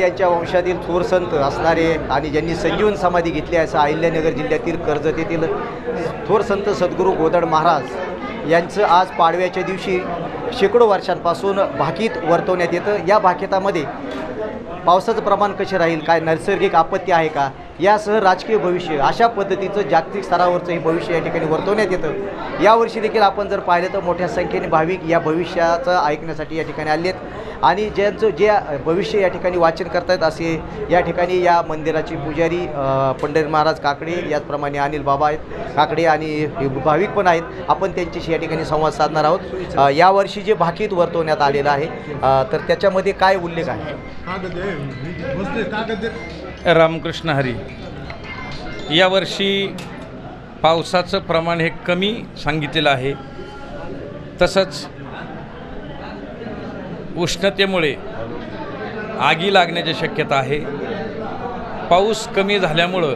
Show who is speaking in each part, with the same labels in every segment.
Speaker 1: यांच्या वंशातील थोर संत असणारे आणि ज्यांनी संजीवन समाधी घेतली आहे असं अहिल्यानगर जिल्ह्यातील कर्जत येथील थोर संत सद्गुरू गोदड महाराज यांचं आज पाडव्याच्या दिवशी शेकडो वर्षांपासून भाकीत वर्तवण्यात येतं. या भाकितामध्ये पावसाचं प्रमाण कसे राहील काय नैसर्गिक आपत्ती आहे का यासह राजकीय भविष्य अशा पद्धतीचं जागतिक स्तरावरचं हे भविष्य या ठिकाणी वर्तवण्यात येतं. यावर्षी देखील आपण जर पाहिलं तर मोठ्या संख्येने भाविक या भविष्याचं ऐकण्यासाठी या ठिकाणी आले आहेत आणि ज्यांचं जे भविष्य या ठिकाणी वाचन करतायत असे या ठिकाणी या मंदिराचे पुजारी पंढरी महाराज काकडे याचप्रमाणे अनिल बाबा आहेत काकडे आणि भाविक पण आहेत आपण त्यांच्याशी या ठिकाणी संवाद साधणार आहोत यावर्षी जे भाकीत वर्तवण्यात आलेलं आहे तर त्याच्यामध्ये काय उल्लेख आहे
Speaker 2: कागद आहे. बसले कागद आहे.
Speaker 3: रामकृष्ण हरी यावर्षी पावसाचं प्रमाण हे कमी सांगितलेलं आहे तसंच उष्णतेमुळे आगी लागण्याची शक्यता आहे. पाऊस कमी झाल्यामुळं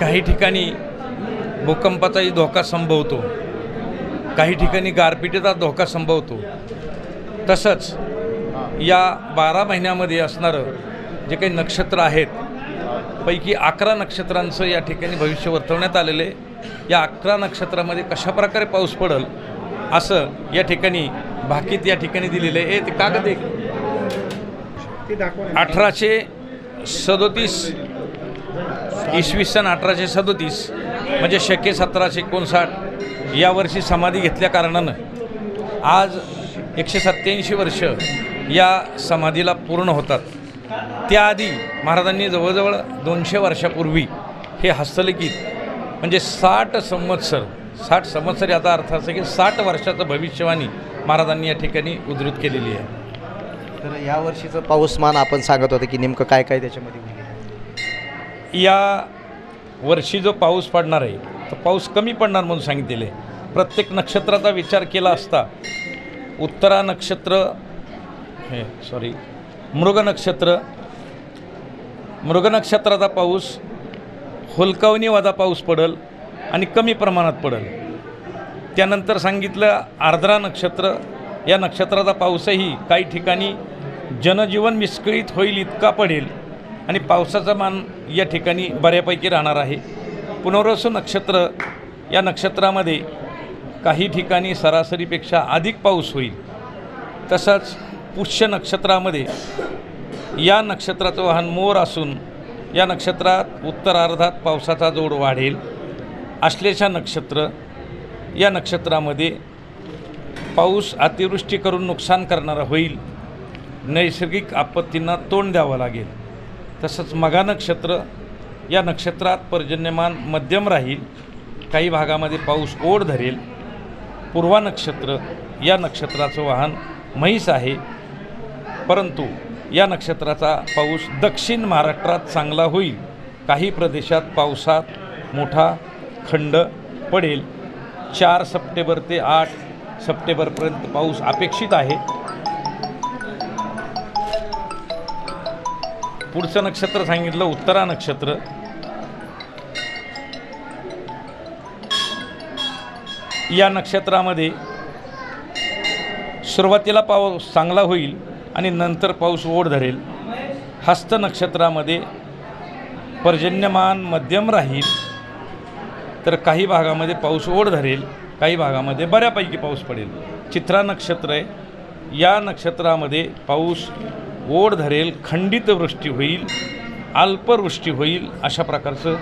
Speaker 3: काही ठिकाणी भूकंपाचाही धोका संभवतो. काही ठिकाणी गारपिटीचा धोका संभवतो. तसंच या बारा महिन्यामध्ये असणारं जे काही नक्षत्र आहेत पैकी अकरा नक्षत्रांचं या ठिकाणी भविष्य वर्तवण्यात आलेलं आहे. या अकरा नक्षत्रामध्ये कशाप्रकारे पाऊस पडेल असं या ठिकाणी भाकीत या ठिकाणी दिलेलं आहे. ते कागद एक. अठराशे सदोतीस इसवी सन अठराशे सदोतीस म्हणजे शके सतराशे एकोणसाठ यावर्षी समाधी घेतल्या कारणानं आज एकशे सत्त्याऐंशी वर्ष या समाधीला पूर्ण होतात. त्याआधी महाराजांनी जवळजवळ दोनशे वर्षापूर्वी हे हस्तलिखित म्हणजे साठ संवत्सर साठ संवत्सर याचा अर्थ असा की साठ वर्षाचं भविष्यवाणी महाराजांनी या ठिकाणी उद्धृत केलेली आहे
Speaker 1: तर यावर्षीचं पाऊसमान आपण सांगत होतं की नेमकं काय काय त्याच्यामध्ये?
Speaker 3: या वर्षी जो पाऊस पडणार आहे तो पाऊस कमी पडणार म्हणून सांगितलेले आहे प्रत्येक नक्षत्राचा विचार केला असता उत्तरा नक्षत्र हे सॉरी मृग नक्षत्र मृग नक्षत्राचा पाऊस हुलकावणीवादा पाऊस पडेल आणि कमी प्रमाणात पडेल. त्यानंतर सांगितलं आर्द्रा नक्षत्र या नक्षत्राचा पाऊसही काही ठिकाणी जनजीवन विस्कळीत होईल इतका पडेल आणि पावसाचा मान या ठिकाणी बऱ्यापैकी राहणार आहे. पुनर्वसू नक्षत्र या नक्षत्रामध्ये काही ठिकाणी सरासरीपेक्षा अधिक पाऊस होईल. तसंच पुष्य नक्षत्रामध्ये या नक्षत्राचं वाहन मोर असून या नक्षत्रात उत्तरार्धात पावसाचा जोड वाढेल. आश्लेषा नक्षत्र या नक्षत्रामध्ये पाऊस अतिवृष्टी करून नुकसान करणारा होईल. नैसर्गिक आपत्तींना तोंड द्यावं लागेल. तसंच मगा नक्षत्र या नक्षत्रात पर्जन्यमान मध्यम राहील. काही भागामध्ये पाऊस ओढ धरेल. पूर्वा नक्षत्र या नक्षत्राचं वाहन म्हैस आहे. परंतु या नक्षत्राचा पाऊस दक्षिण महाराष्ट्रात चांगला होईल. काही प्रदेशात पावसात मोठा खंड पडेल. चार सप्टेंबर ते आठ सप्टेंबरपर्यंत पाऊस अपेक्षित आहे. पुढचं नक्षत्र सांगितलं उत्तरा नक्षत्र. या नक्षत्रामध्ये सुरुवातीला पाऊस चांगला होईल आणि नंतर पाऊस ओढ धरेल. हस्त नक्षत्रामध्ये
Speaker 4: पर्जन्यमान मध्यम राहील. तर काही भागामध्ये पाऊस ओढ धरेल काही भागामध्ये बऱ्यापैकी पाऊस पडेल. चित्रा नक्षत्र आहे. या नक्षत्रामध्ये पाऊस ओढ धरेल खंडित वृष्टी होईल अल्पवृष्टी होईल अशा प्रकारचं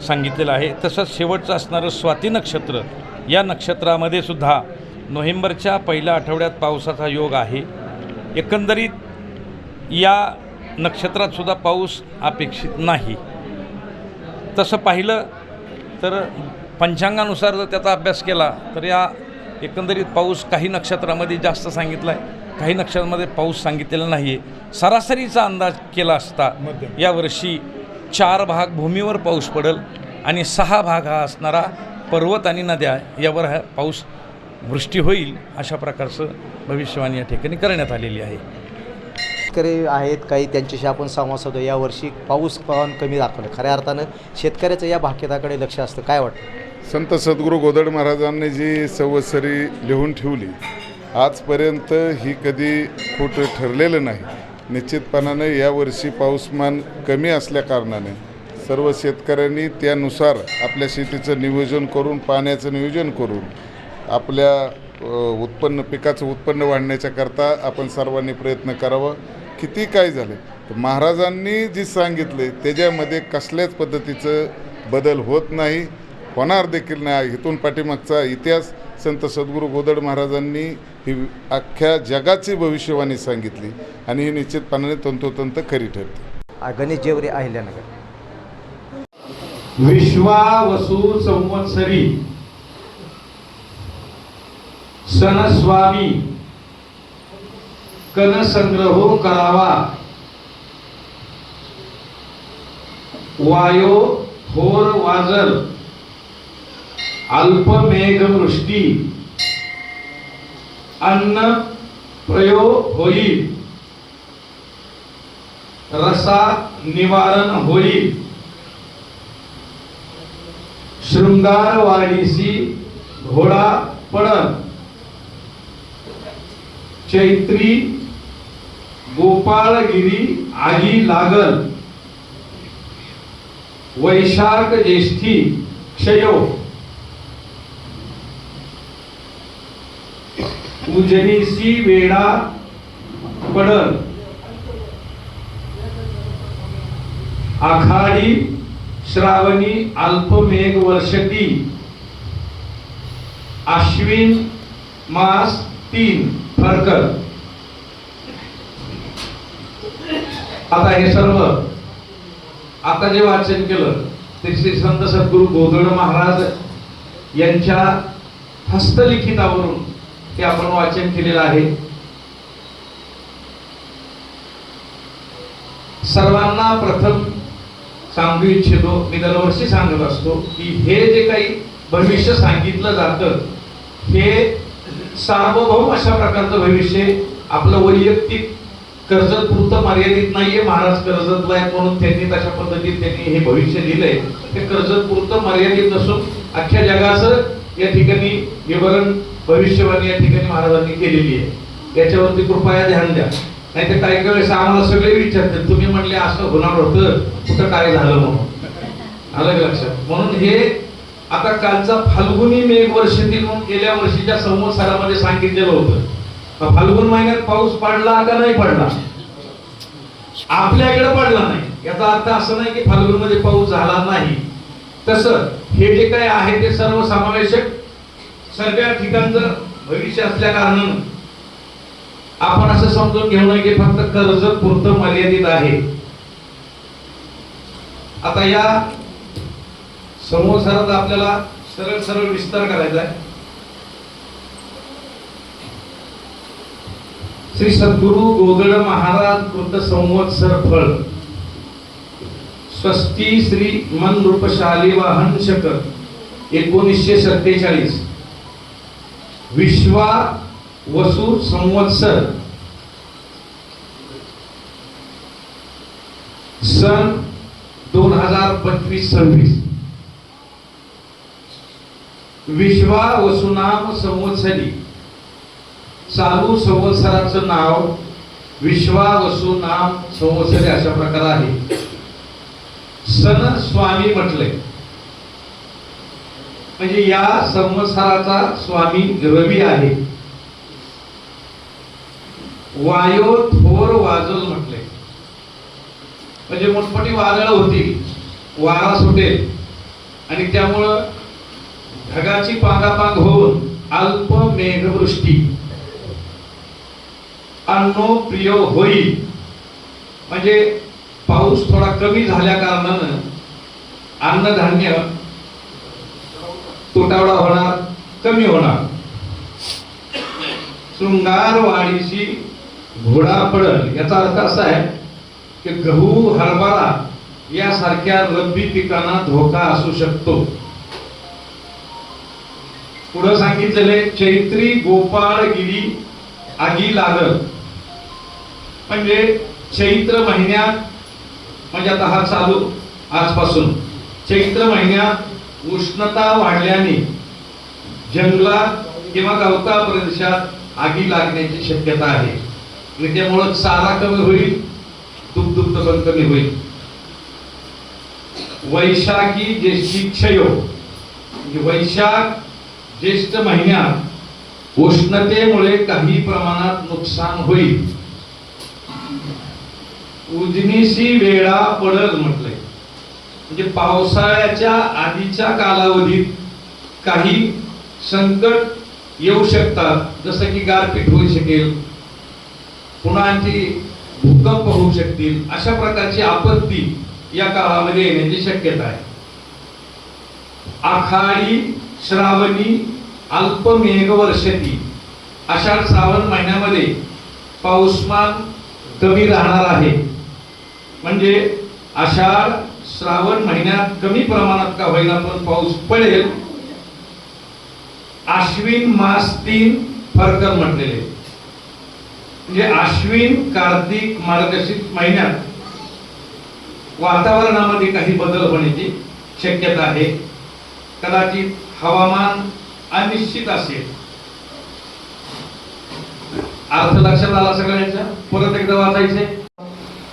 Speaker 4: सांगितलेलं आहे. तसंच शेवटचं असणारं स्वाती नक्षत्र या नक्षत्रामध्ये सुद्धा नोव्हेंबरच्या पहिल्या आठवड्यात पावसाचा योग आहे. एकंदरीत या नक्षत्रात सुद्धा पाऊस अपेक्षित नाही. तसं पाहिलं तर पंचांगानुसार जर त्याचा अभ्यास केला तर या एकंदरीत पाऊस काही नक्षत्रामध्ये जास्त सांगितला आहे काही नक्षत्रामध्ये पाऊस सांगितलेला नाही आहे सरासरीचा अंदाज केला असता यावर्षी चार भाग भूमीवर पाऊस पडेल आणि सहा भाग हा असणारा पर्वत आणि नद्या यावर हा पाऊस वृष्टी होईल अशा प्रकारचं भविष्यवाणी या ठिकाणी करण्यात आलेली आहे.
Speaker 1: शेतकरी आहेत काही त्यांच्याशी आपण संवाद साधतो. यावर्षी पाऊस पण कमी दाखवलं. खऱ्या अर्थानं शेतकऱ्याचं या भाग्यताकडे लक्ष असतं. काय वाटतं?
Speaker 5: संत सद्गुरू गोदड महाराजांनी जी संवत्सरी लिहून ठेवली आजपर्यंत ही कधी खोटं ठरलेलं नाही. निश्चितपणाने यावर्षी पाऊसमान कमी असल्याकारणाने सर्व शेतकऱ्यांनी त्यानुसार आपल्या शेतीचं नियोजन करून पाण्याचं नियोजन करून आपल्या उत्पन्न पिकाचं उत्पन्न वाढण्याच्याकरता आपण सर्वांनी प्रयत्न करावा. किती काय झाले? तर महाराजांनी जी सांगितले त्याच्यामध्ये कसल्याच पद्धतीचं बदल होत नाही. होणार देखील नाही. इथून पाठीमागचा इतिहास संत सद्गुरू गोदड महाराजांनी ही अख्ख्या जगाची भविष्यवाणी सांगितली आणि ही निश्चितपणाने तंतोतंत खरी ठरते.
Speaker 1: गणेश जेवरे अहिल्यानगर
Speaker 3: विश्वावसु संवत्सरी. सनस्वामी. कनसंग्रहो करावा. वायो थोर वाजल अल्पमेघवृष्टी अन्न प्रयोग होईल रसा निवारण होईल शृंगारवाडीसी घोडा पडन. चैत्री गोपाळगिरी आगी लागल. वैशाख ज्येष्ठी क्षयो. उजनीसी वेडा पडल. आखाडी श्रावणी अल्पमेघ वर्षती अश्विन मास तीन फरक आता हे सर्व आता जे वाचन केलं ते श्री संत सद्गुरु गोधड महाराज यांच्या हस्तलिखितावरून ते आपण वाचन केलेलं आहे. सर्वांना प्रथम सांगू इच्छितो मी दरवर्षी सांगत असतो की हे जे काही भविष्य सांगितलं जातं हे सार्वभौम अशा प्रकारचं भविष्य आपलं वैयक्तिक कर्जत पुरतं मर्यादित नाहीये. महाराज कर्जतला आहे म्हणून त्यांनी तशा पद्धतीत त्यांनी हे भविष्य लिहिलंय. ते कर्जत पुरतं मर्यादित नसून अख्ख्या जगाचं या ठिकाणी विवरण भविष्यवाणी या ठिकाणी महाराजांनी केलेली आहे. याच्यावरती कृपया ध्यान द्या. नाही तर काही काही वेळेस आम्हाला सगळे विचारतात तुम्ही म्हणले असं होणार होतं कुठं काय झालं म्हणून? आलं का लक्षात. म्हणून हे आता कालचा फाल्गुनी मेघ वर्षातील म्हणून गेल्या वर्षीच्या संवत्सरामध्ये सांगितलेलं होतं. फाल्गुन महिन्यात पाऊस पडला का नाही पडला? आपल्याकडे पडला नाही. याचा अर्थ असं नाही की फाल्गुनमध्ये पाऊस झाला नाही. तसं हे जे काय आहे ते सर्वसमावेशक सगळ्या ठिकाणचं भविष्य असल्या कारणानं आपण असं समजून घेऊ नये की फक्त कर्ज पुरतं मर्यादित आहे. आता या संवसारात आपल्याला सरळ सरळ विस्तार करायचा आहे. श्री सद्गुरु गोगड महाराज कृत संवत्सर फळ. स्वस्ती श्री मन रूपशाली वाहन शकर एकोणीसशे सत्तेचाळीस. विश्वा वसु संवत्सर. सन दोन हजार पंचवीस सव्वीस विश्वा वसुनाम संवत्सरी. चालू संवत्सराचं नाव विश्वा नाम संवत्सरे अशा प्रकार आहे. सन स्वामी म्हटले. म्हणजे या संवत्सराचा स्वामी रवी आहे. वायो थोर वाजल म्हटले. म्हणजे मोठमोठी वादळ होती. वारा सुटेल. आणि त्यामुळं ढगाची पांगापांग होऊन अल्प मेघवृष्टी. अन्नो प्रिय होईल म्हणजे पाऊस थोडा कमी झाल्या कारणानं अन्नधान्य तुटावडा होणार कमी होणार. शृंगार वाढीशी घोडा पडल याचा अर्थ असा आहे की गहू हरभरा यासारख्या रब्बी पिकांना धोका असू शकतो. पुढं सांगितलेले चैत्री गोपाळगिरी आगी लागल. म्हणजे चैत्र महिन्यात म्हणजे आता हा चालू आजपासून चैत्र महिन्यात उष्णता वाढल्याने जंगलात किंवा गवता प्रदेशात आगी लागण्याची शक्यता आहे. आणि त्यामुळं चारा कमी होईल दुग्ध पण कमी होईल. वैशाखी ज्येष्ठी क्षय हो. म्हणजे वैशाख ज्येष्ठ महिन्यात उष्णतेमुळे काही प्रमाणात नुकसान होईल. उजनीशी वेळा पडत म्हटलंय. म्हणजे पावसाळ्याच्या आधीच्या कालावधीत काही संकट येऊ शकतात. जसं की गारपीट होऊ शकेल पुन्हा आणखी भूकंप होऊ शकतील. अशा प्रकारची आपत्ती या काळामध्ये येण्याची शक्यता आहे. आखाडी श्रावणी अल्प मेघवर्षती आषाढ श्रावण महिन्यामध्ये पाऊसमान कमी राहणार आहे. म्हणजे आषाढ श्रावण महिन्यात कमी प्रमाणात का होईना पण पाऊस पडेल आश्विन मास तीन फरकर म्हटलेले. म्हणजे आश्विन कार्तिक मार्गशीर्ष महिन्यात वातावरणामध्ये काही बदल होण्याची शक्यता आहे. कदाचित हवामान अनिश्चित असेल. अर्थ लक्षात आला सगळ्यांच्या? परत एकदा वाचायचे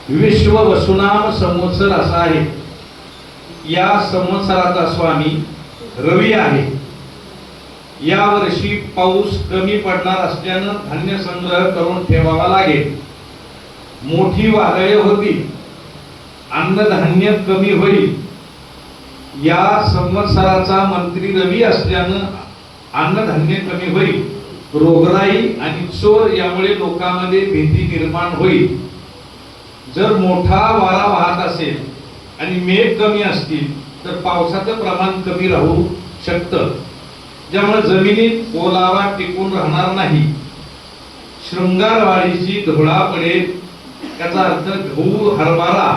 Speaker 3: विश्व वसुनाम संवत्सर असा आहे. या संवत्सराचा स्वामी रवी आहे. या वर्षी पाऊस कमी पडणार असल्यानं धान्य संग्रह करून ठेवावा लागेल. मोठी वादळे होती अन्नधान्य कमी होईल. या संवत्सराचा मंत्री रवी असल्यानं अन्नधान्य कमी होईल. रोगराई आणि चोर यामुळे लोकांमध्ये भीती निर्माण होईल. जर मोठा वारा वाहत असेल आणि मेघ कमी असतील तर पावसाचं प्रमाण कमी राहू शकतं. ज्यामुळे जमिनीत ओलावा टिकून राहणार नाही. शृंगारवाढीची धुळा पडेल त्याचा अर्थ गहू हरभरा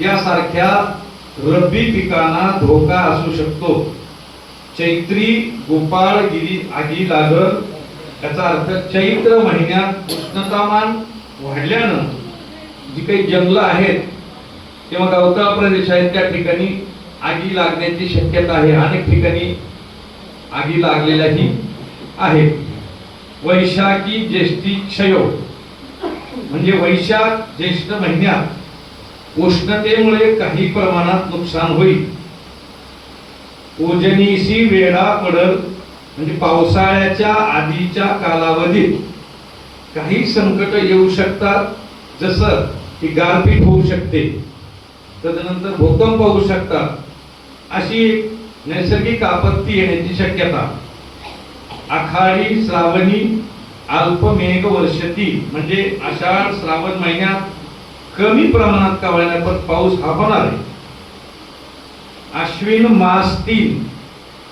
Speaker 3: यासारख्या रब्बी पिकांना धोका असू शकतो. चैत्री गोपाळगिरी आगी लागल याचा अर्थ चैत्र महिन्यात उष्णतामान वाढल्यानं जी काही जंगलं आहेत किंवा गवताळ प्रदेश आहेत त्या ठिकाणी आगी लागण्याची शक्यता आहे. अनेक ठिकाणी आगी लागलेल्याही आहेत. वैशाखी ज्येष्ठी क्षयो म्हणजे वैशाख ज्येष्ठ महिन्यात उष्णतेमुळे काही प्रमाणात नुकसान होईल. उजनीशी वेळा पडल म्हणजे पावसाळ्याच्या आधीच्या कालावधीत काही संकट येऊ शकतात. जसं की गारपीट होऊ शकते. त्याच्यानंतर भूकंप होऊ शकतात. अशी एक नैसर्गिक आपत्ती येण्याची शक्यता. आखाडी श्रावणी अल्पमेघ वर्षती म्हणजे आषाढ श्रावण महिन्यात कमी प्रमाणात का होईना पण पाऊस हा होणार आहे. अश्विन मास तीन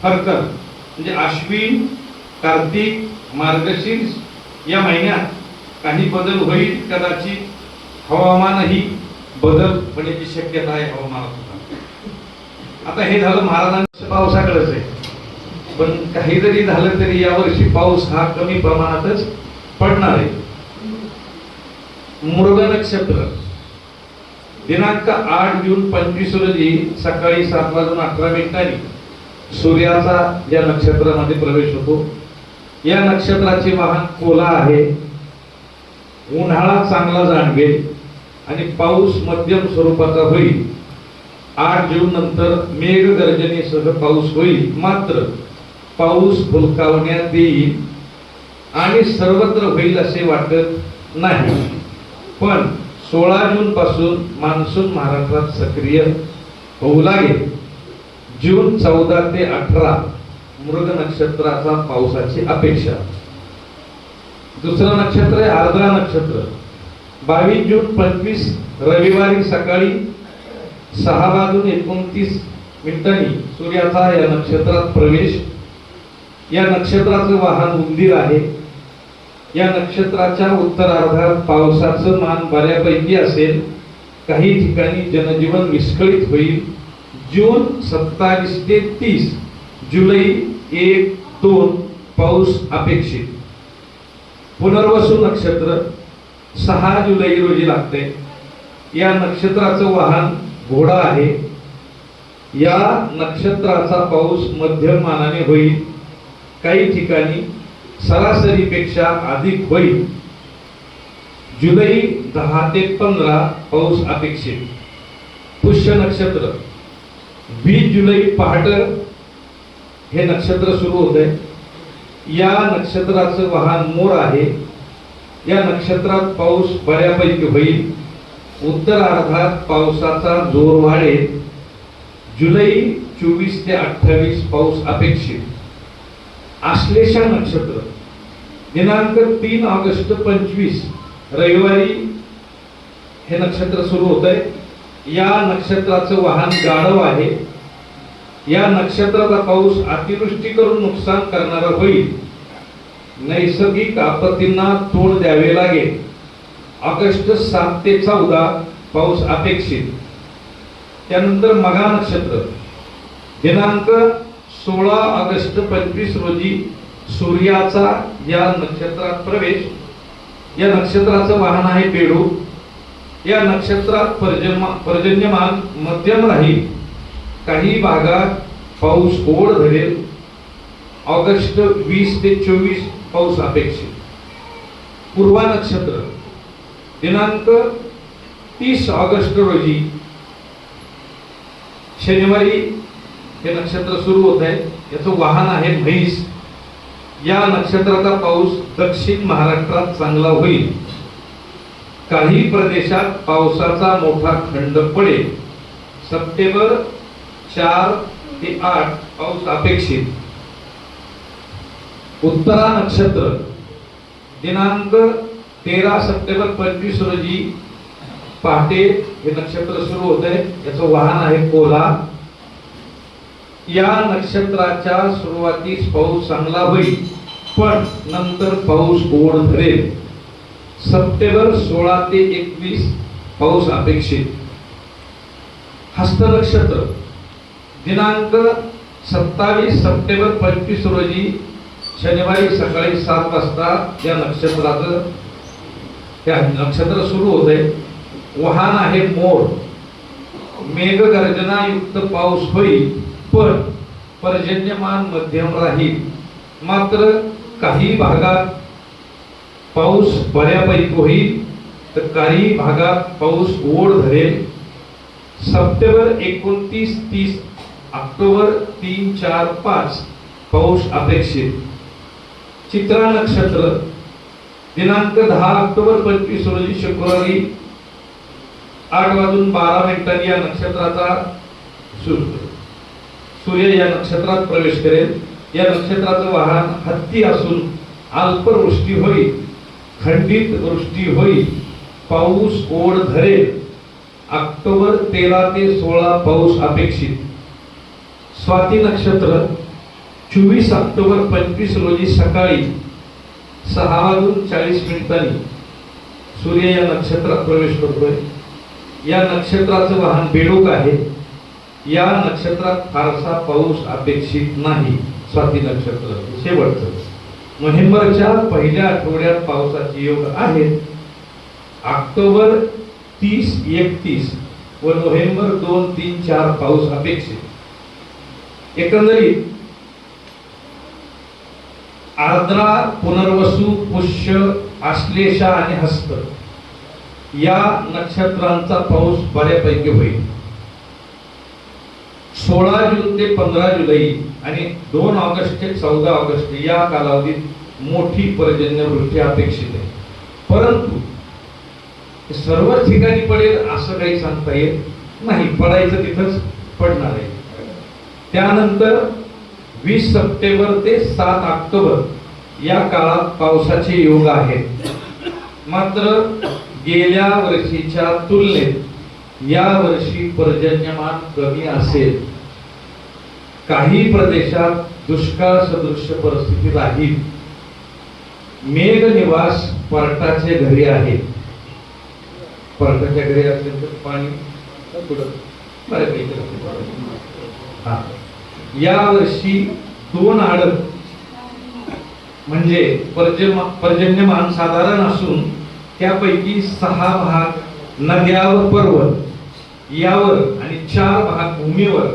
Speaker 3: हरकत म्हणजे अश्विन कार्तिक मार्गशीर्ष या महिन्यात काही बदल होईल कदाचित. हवामानही बदल होण्याची शक्यता आहे हवामानात सुद्धा. आता हे झालं महाराजांच्या पावसाकडेच आहे. पण काही जरी झालं तरी यावर्षी पाऊस हा कमी प्रमाणातच पडणार आहे. मृग नक्षत्र. दिनांक आठ जून पंचवीस रोजी सकाळी सात वाजून अठरा मिनिटांनी सूर्याचा या नक्षत्रामध्ये प्रवेश होतो. या नक्षत्राचे वाहन कोला आहे. उन्हाळा चांगला जाणवेल. आणि पाऊस मध्यम स्वरूपाचा होईल. आठ जून नंतर मेघगर्जनेसह पाऊस होईल. मात्र पाऊस फुलकावण्यात येईल आणि सर्वत्र होईल असे वाटत नाही. पण सोळा जून पासून मान्सून महाराष्ट्रात सक्रिय होऊ लागेल. जून चौदा ते अठरा मृग नक्षत्राचा पावसाची अपेक्षा. दुसरं नक्षत्र आहे आर्द्रा नक्षत्र. बावीस जून पंचवीस रविवारी सकाळी सहा वाजून एकोणतीस मिनिटांनी सूर्याचा या नक्षत्रात प्रवेश. या नक्षत्राचं वाहन उंदीर आहे. या नक्षत्राच्या उत्तरार्धात पावसाचं मान बऱ्यापैकी असेल. काही ठिकाणी जनजीवन विस्कळीत होईल. जून सत्तावीस ते तीस जुलै एक दोन पाऊस अपेक्षित. पुनर्वसू नक्षत्र. सहा जुलै रोजी लागते. या नक्षत्राचं वाहन घोडा आहे. या नक्षत्राचा पाऊस मध्यमानाने होईल. काही ठिकाणी सरासरीपेक्षा अधिक होईल. जुलै दहा ते पंधरा पाऊस अपेक्षित. पुष्य नक्षत्र. वीस जुलै पहाट हे नक्षत्र सुरू होत आहे या नक्षत्राचं वाहन मोर आहे. या नक्षत्रात पाऊस बऱ्यापैकी होईल. उत्तरार्धात पावसाचा जोर वाढेल. जुलै चोवीस ते अठ्ठावीस पाऊस अपेक्षित. आश्लेषा नक्षत्र. दिनांक तीन ऑगस्ट पंचवीस रविवारी हे नक्षत्र सुरू होत आहे या नक्षत्राचं वाहन गाढव आहे. या नक्षत्राचा पाऊस अतिवृष्टी करून नुकसान करणारा होईल. नैसर्गिक आपत्तींना तोंड द्यावे लागेल. ऑगस्ट सात ते चौदा पाऊस अपेक्षित. त्यानंतर मघा नक्षत्र. दिनांक सोळा ऑगस्ट पंचवीस रोजी सूर्याचा या नक्षत्रात प्रवेश. या नक्षत्राचं वाहन आहे पेडू या नक्षत्रात पर्जन्मा पर्जन्यमान मध्यम राहील. काही भागात पाऊस ओढ धरेल. ऑगस्ट वीस ते चोवीस पाऊस अपेक्षित. पूर्वा नक्षत्र दिनांक तीस ऑगस्ट रोजी. शनिवारी हे नक्षत्र सुरू होत आहे. याचं वाहन आहे म्हैस. या नक्षत्राचा पाऊस दक्षिण महाराष्ट्रात चांगला होईल. काही प्रदेशात पावसाचा मोठा खंड पडेल. सप्टेंबर चार ते आठ पाऊस अपेक्षित. उत्तरा नक्षत्र दिनांक तेरा सप्टेंबर पंचवीस रोजी पहाटे हे नक्षत्र सुरू होत आहे याचं वाहन आहे कोला या नक्षत्राच्या सुरुवातीस पाऊस चांगला होईल पण नंतर पाऊस ओढ धरेल सप्टेंबर सोळा ते एकवीस पाऊस अपेक्षित. हस्त नक्षत्र दिनांक सत्तावीस सप्टेंबर पंचवीस रोजी शनिवारी सकाळी सात वाजता या नक्षत्राचं त्या नक्षत्र सुरू होत. आहे वाहन आहे मोर. मेघगर्जनायुक्त पाऊस होईल पण पर्जन्यमान मध्यम राहील. मात्र काही भागात पाऊस बऱ्यापैकी होईल तर काही भागात पाऊस ओढ धरेल. सप्टेंबर एकोणतीस तीस ऑक्टोबर तीन चार पाच पाऊस अपेक्षित. चित्रा नक्षत्र दिनांक दहा ऑक्टोबर पंचवीस रोजी शुक्रवारी आठ वाजून बारा मिनिटांनी या नक्षत्राचा सूर्य या नक्षत्रात प्रवेश करेल. या नक्षत्राचं वाहन हत्ती असून अल्पवृष्टी होईल खंडित वृष्टी होईल पाऊस ओढ धरेल. ऑक्टोबर तेरा ते सोळा पाऊस अपेक्षित. स्वाती नक्षत्र चोवीस ऑक्टोबर पंचवीस रोजी सकाळी सहा वाजून चाळीस मिनिटांनी सूर्य या नक्षत्रात प्रवेश करतोय. या नक्षत्राचं वाहन बेडूक आहे. या नक्षत्रात फारसा पाऊस अपेक्षित नाही स्वाती नक्षत्र. शेवटचं. नोव्हेंबरच्या पहिल्या आठवड्यात पावसाचे योग आहेत. ऑक्टोबर तीस एकतीस व नोव्हेंबर दोन तीन चार पाऊस अपेक्षित. एकंदरीत आर्द्रा पुनर्वसू पुष्य आश्लेषा आणि हस्त. या नक्षत्रांचा पाऊस बऱ्यापैकी होईल. सोळा जून ते पंधरा जुलै आणि दोन ऑगस्ट ते चौदा ऑगस्ट या कालावधीत मोठी पर्जन्यवृष्टी अपेक्षित आहे. परंतु सर्वच ठिकाणी पडेल असं काही सांगता येत नाही. पडायचं तिथंच पडणार आहे. त्यानंतर वीस सप्टेंबर ते सात ऑक्टोबर या काळात पावसाचे योग आहेत. मात्र गेल्या वर्षीच्या तुलनेत या वर्षी पर्जन्यमान कमी असेल. काही प्रदेशात दुष्काळ सदृश्य परिस्थिती राहील. मेघ निवास पर्टाचे घरी आहे पर्टाच्या घरी असेल तर पाणी हा. या वर्षी दोन आड म्हणजे पर्जन्य पर्जन्यमान साधारण असून त्यापैकी सहा भाग नद्या व पर्वत यावर आणि चार भाग भूमीवर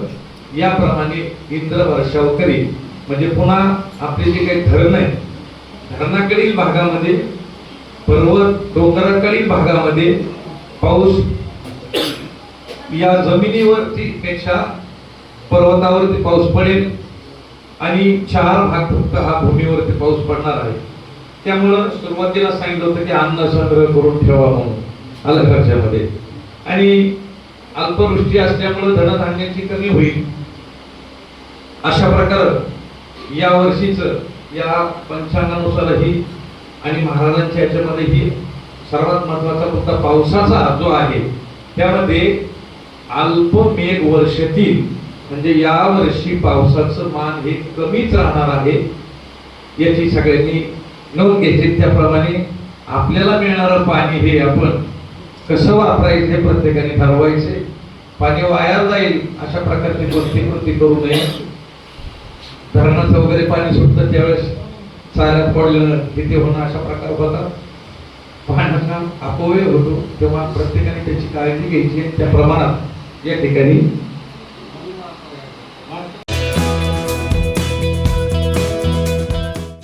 Speaker 3: याप्रमाणे इंद्र वर्षाव करील म्हणजे पुन्हा आपले जे काही धरण आहे धरणाकडील भागामध्ये पर्वत डोंगराकडील भागामध्ये पाऊस या जमिनीवरती पेक्षा पर्वतावरती पाऊस पडेल आणि चार भाग फक्त हा भूमीवरती पाऊस पडणार आहे. त्यामुळं सुरुवातीला सांगितलं होतं की अन्न संग्रह करून ठेवा म्हणून आलं खर्चामध्ये आणि अल्पवृष्टी असल्यामुळं धनधान्याची कमी होईल. अशा प्रकारे या वर्षीच या पंचांगानुसारही आणि महाराजांच्या याच्यामध्येही सर्वात महत्त्वाचा मुद्दा पावसाचा जो आहे त्यामध्ये अल्प मेघ वर्षातील म्हणजे या वर्षी पावसाचं मान हे कमीच राहणार आहे याची सगळ्यांनी नोंद घेतली. त्याप्रमाणे आपल्याला मिळणारं पाणी हे आपण कसं वापरायचं हे प्रत्येकाने ठरवायचे पाणी वाया जाईल अशा प्रकारची कोणती कृती करू नये. धरणाचं वगैरे पाणी सुटतं त्यावेळेस चाऱ्यात पडलं तिथे होणं अशा प्रकार होता पाण्याचा अपव्यय होतो. तेव्हा प्रत्येकाने त्याची काळजी घ्यायची त्या प्रमाणात या ठिकाणी